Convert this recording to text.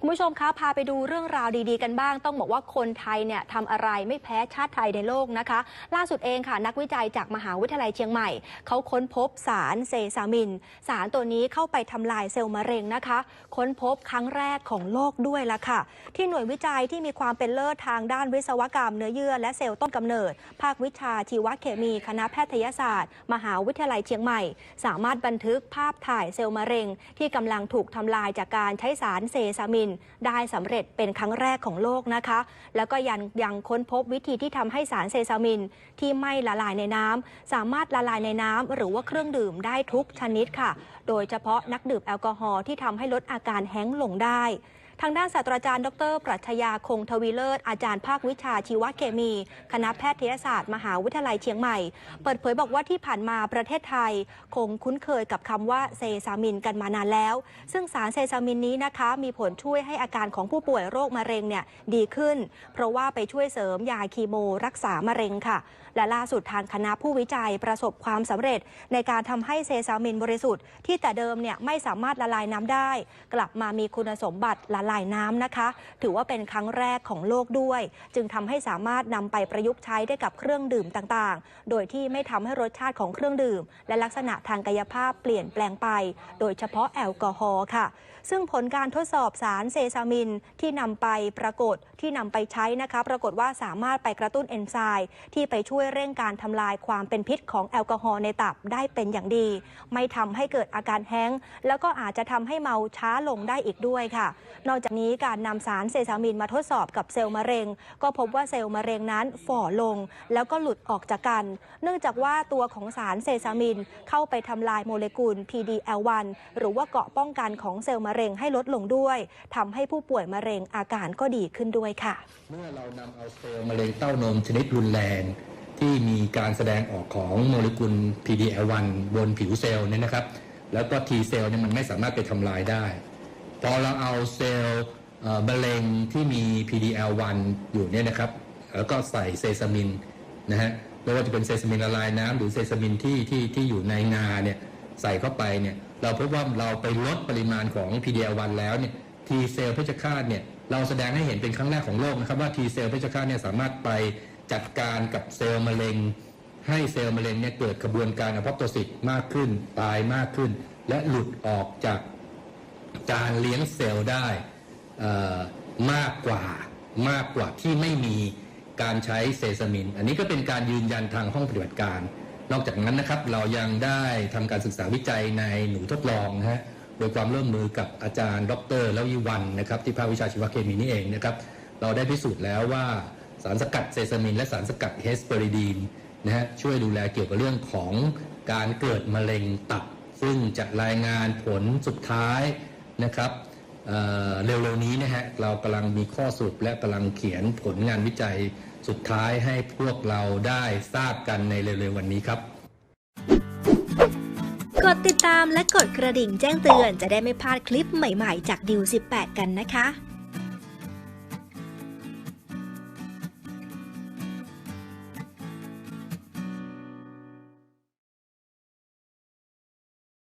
คุณผู้ชมคะพาไปดูเรื่องราวดีๆกันบ้าง ต้องบอกว่าคนไทยเนี่ยทำอะไรไม่แพ้ชาติไทยในโลกนะคะ ล่าสุดเองค่ะ นักวิจัยจากมหาวิทยาลัยเชียงใหม่ เขาค้นพบสารเซซามิน สารตัวนี้เข้าไปทำลายเซลล์มะเร็งนะคะ ค้นพบครั้งแรกของโลกด้วยละค่ะ ที่หน่วยวิจัยที่มีความเป็นเลิศทางด้านวิศวกรรมเนื้อเยื่อและเซลล์ต้นกำเนิด ภาควิชาชีวเคมีคณะแพทยศาสตร์ มหาวิทยาลัยเชียงใหม่ สามารถบันทึกภาพถ่ายเซลล์มะเร็ง ที่กำลังถูกทำลายจากการใช้สารเซซามินได้สำเร็จเป็นครั้งแรกของโลกนะคะ แล้วก็ยังยังค้นพบวิธีที่ทำให้สารเซซามิน ที่ไม่ละลายในน้ำสามารถละลายในน้ำหรือว่าเครื่องดื่มได้ทุกชนิดค่ะ โดยเฉพาะนักดื่มแอลกอฮอล์ที่ทำให้ลดอาการแห้งลงได้ ทางด้านศาสตราจารย์ ดร ปรัชญาคงทวีเลิศ อาจารย์ภาควิชาชีวเคมี คณะแพทยศาสตร์ มหาวิทยาลัยเชียงใหม่ เปิดเผยบอกว่าที่ผ่านมาประเทศไทย คงคุ้นเคยกับคำว่าเซซามินกันมานานแล้ว ซึ่งสารเซซามินนี้นะคะมีผลช่วยให้อาการของผู้ป่วยโรคมะเร็งเนี่ยดีขึ้น เพราะว่าไปช่วยเสริมยาคีโมรักษามะเร็งค่ะ และล่าสุดทางคณะผู้วิจัยประสบความสำเร็จ ในการทำให้เซซามินบริสุทธิ์ที่แต่เดิมเนี่ยไม่สามารถละลายน้ำได้ กลับมามีคุณสมบัติละลายน้ำนะคะ ถือว่าเป็นครั้งแรกของโลกด้วย จึงทำให้สามารถนำไปประยุกต์ใช้ได้กับเครื่องดื่มต่างๆ โดยที่ไม่ทำให้รสชาติของเครื่องดื่ม และลักษณะทางกายภาพเปลี่ยนแปลงไป โดยเฉพาะแอลกอฮอล์ค่ะ ซึ่งผลการทดสอบสารเซซามินที่นำไปปรากฏที่นำไปใช้นะคะ ปรากฏว่าสามารถไปกระตุ้นเอนไซม์ที่ไปช่วยเร่งการทำลายความเป็นพิษของแอลกอฮอล์ในตับได้เป็นอย่างดี ไม่ทำให้เกิดอาการแห้งแล้วก็อาจจะทำให้เมาช้าลงได้อีกด้วยค่ะ นอกจากนี้การนำสารเซซามินมาทดสอบกับเซลล์มะเร็ง ก็พบว่าเซลล์มะเร็งนั้นฝ่อลง แล้วก็หลุดออกจากกัน เนื่องจากว่าตัวของสารเซซามินเข้าไปทำลายโมเลกุล PDL1 หรือว่าเกาะป้องกันของเซลล์มะเร็งให้ลดลงด้วยทำให้ผู้ป่วยมะเร็งอาการก็ดีขึ้นด้วยค่ะ เมื่อเรานำเอาเซลล์มะเร็งเต้านมชนิดรุนแรง ที่มีการแสดงออกของโมเลกุล PD-L1 บนผิวเซลล์เนี่ยนะครับ แล้วก็ T เซลล์เนี่ยมันไม่สามารถไปทำลายได้ พอเราเอาเซลล์มะเร็งที่มี PD-L1 อยู่เนี่ยนะครับแล้วก็ใส่เซซามินนะฮะไม่ว่าจะเป็นเซซามินละลายน้ำหรือเซซามินที่ที่ที่อยู่ในงาเนี่ยใส่เข้าไปเนี่ยเราพบว่าเราไปลดปริมาณของ PD-L1 แล้วเนี่ย T เซลล์เพชฌฆาตเนี่ยเราแสดงให้เห็นเป็นครั้งแรกของโลกนะครับว่า T เซลล์เพชฌฆาตเนี่ยสามารถไปจัดการกับเซลล์มะเร็ง ให้เซลล์มะเร็งเนี่ยเกิดกระบวนการอพอปโตซิสมากขึ้น ตายมากขึ้น และหลุดออกจาก การเลี้ยงเซลล์ได้มากกว่ามากกว่าที่ไม่มีการใช้เซซามิน อันนี้ก็เป็นการยืนยันทางห้องปฏิบัติการ นอกจากนั้นนะครับเรายังได้ทำการศึกษาวิจัยในหนูทดลองนะฮะโดยความร่วมมือกับอาจารย์ ดรแล้ววิวันนะครับที่ภาควิชาชีวเคมีนี่เองนะครับเราได้พิสูจน์แล้วว่าสารสกัดเซซามิน และสารสกัดเฮสเปอริดีนนะฮะช่วยดูแลเกี่ยวกับเรื่องของการเกิดมะเร็งตับ ซึ่งจะรายงานผลสุดท้าย นะครับเเร็วๆนี้นะฮะเรากำลังมีข้อสรุปและกำลังเขียนผลงานวิจัยสุดท้ายให้พวกเราได้ทราบกันในเร็วๆวันนี้ครับ กดติดตามและกดกระดิ่งแจ้งเตือนจะได้ไม่พลาดคลิปใหม่ๆ จากดิว18 กันนะคะ